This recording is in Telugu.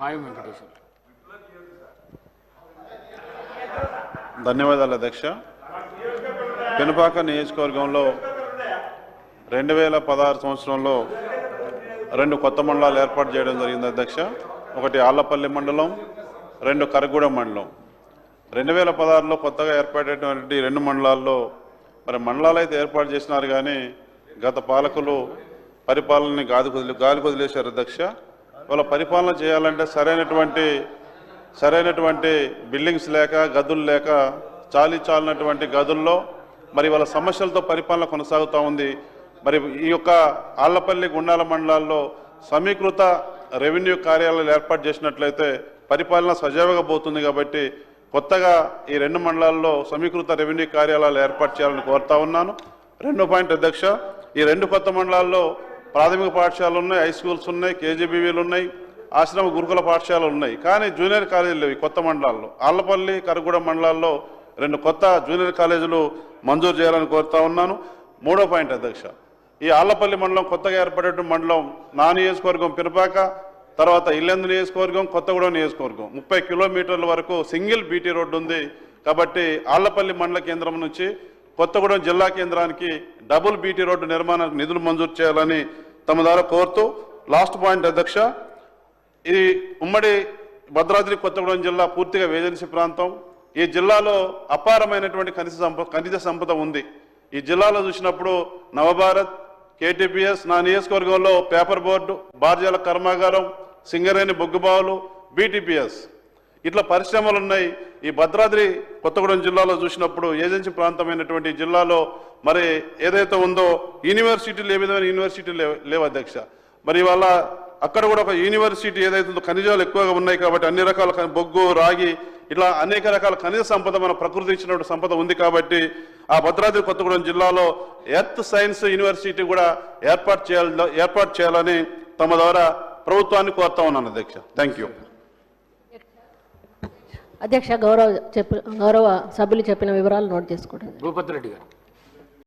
పాయం వెంకటేశ్వర. ధన్యవాదాలు అధ్యక్ష. పెనుపాక నియోజకవర్గంలో రెండు వేల పదహారు సంవత్సరంలో రెండు కొత్త మండలాలు ఏర్పాటు చేయడం జరిగింది అధ్యక్ష. ఒకటి ఆళ్ళపల్లి మండలం రెండు కరగూడెం మండలం. రెండు వేల పదహారులో కొత్తగా ఏర్పడేటువంటి రెండు మండలాల్లో మరి మండలాలు అయితే ఏర్పాటు చేసినారు కానీ గత పాలకులు పరిపాలనని గాలి కుదిలి గాలి కుదిలేశారు అధ్యక్ష. వాళ్ళ పరిపాలన చేయాలంటే సరైనటువంటి సరైనటువంటి బిల్డింగ్స్ లేక గదులు లేక చాలీ చాలినటువంటి గదుల్లో మరి వాళ్ళ సమస్యలతో పరిపాలన కొనసాగుతూ ఉంది. మరి ఈ యొక్క ఆళ్ళపల్లి గుండాల మండలాల్లో సమీకృత రెవెన్యూ కార్యాలయాలు ఏర్పాటు చేసినట్లయితే పరిపాలన సజావుగా పోతుంది కాబట్టి కొత్తగా ఈ రెండు మండలాల్లో సమీకృత రెవెన్యూ కార్యాలయాలు ఏర్పాటు చేయాలని కోరుతా ఉన్నాను. రెండు పాయింట్ అధ్యక్ష ఈ రెండు కొత్త మండలాల్లో ప్రాథమిక పాఠశాలలు ఉన్నాయి హై స్కూల్స్ ఉన్నాయి కేజీబీవీలు ఉన్నాయి ఆశ్రమ గురుకుల పాఠశాలలు ఉన్నాయి. కానీ జూనియర్ కాలేజీలు లేవు కొత్త మండలాల్లో. ఆళ్ళపల్లి కరగూడ మండలాల్లో రెండు కొత్త జూనియర్ కాలేజీలు మంజూరు చేయాలని కోరుతా ఉన్నాను. మూడో పాయింట్ అధ్యక్ష ఈ ఆళ్ళపల్లి మండలం కొత్తగా ఏర్పడేటువంటి మండలం నా నియోజకవర్గం పిరపాక తర్వాత ఇల్లెందు నియోజకవర్గం కొత్తగూడెం నియోజకవర్గం. ముప్పై కిలోమీటర్ల వరకు సింగిల్ బీటీ రోడ్డు ఉంది. కాబట్టి ఆళ్ళపల్లి మండల కేంద్రం నుంచి కొత్తగూడెం జిల్లా కేంద్రానికి డబుల్ బీటీ రోడ్డు నిర్మాణానికి నిధులు మంజూరు చేయాలని తమ ద్వారా కోరుతూ లాస్ట్ పాయింట్ అధ్యక్ష ఇది ఉమ్మడి భద్రాద్రి కొత్తగూడెం జిల్లా పూర్తిగా వేజెన్సీ ప్రాంతం. ఈ జిల్లాలో అపారమైనటువంటి ఖనిజ సంపద ఖనిజ సంపద ఉంది. ఈ జిల్లాలో చూసినప్పుడు నవభారత్ కేటీపీఎస్ నా నియోజకవర్గంలో పేపర్ బోర్డు బార్జాల కర్మాగారం సింగరేణి బొగ్గుబావులు బీటీపీఎస్. ఇట్లా పరిశ్రమలు ఉన్నాయి. ఈ భద్రాద్రి కొత్తగూడెం జిల్లాలో చూసినప్పుడు ఏజెన్సీ ప్రాంతమైనటువంటి జిల్లాలో మరి ఏదైతే ఉందో యూనివర్సిటీలు ఏ విధమైన యూనివర్సిటీలు లేవు అధ్యక్ష. మరి ఇవాళ అక్కడ కూడా ఒక యూనివర్సిటీ ఏదైతే ఉందో ఖనిజాలు ఎక్కువగా ఉన్నాయి కాబట్టి అన్ని రకాల బొగ్గు రాగి ఇట్లా అనేక రకాల ఖనిజ సంపద మన ప్రకృతి ఇచ్చినటువంటి సంపద ఉంది కాబట్టి ఆ భద్రాద్రి కొత్తగూడెం జిల్లాలో ఎర్త్ సైన్స్ యూనివర్సిటీ కూడా ఏర్పాటు చేయాలి ఏర్పాటు చేయాలని తమ ద్వారా ప్రభుత్వాన్ని కోరుతా ఉన్నాను అధ్యక్ష. థ్యాంక్ యూ అధ్యక్ష గౌరవ చెప్పు గౌరవ సభ్యులు చెప్పిన వివరాలు నోట్ చేసుకోండి. భూపతి రెడ్డి గారు.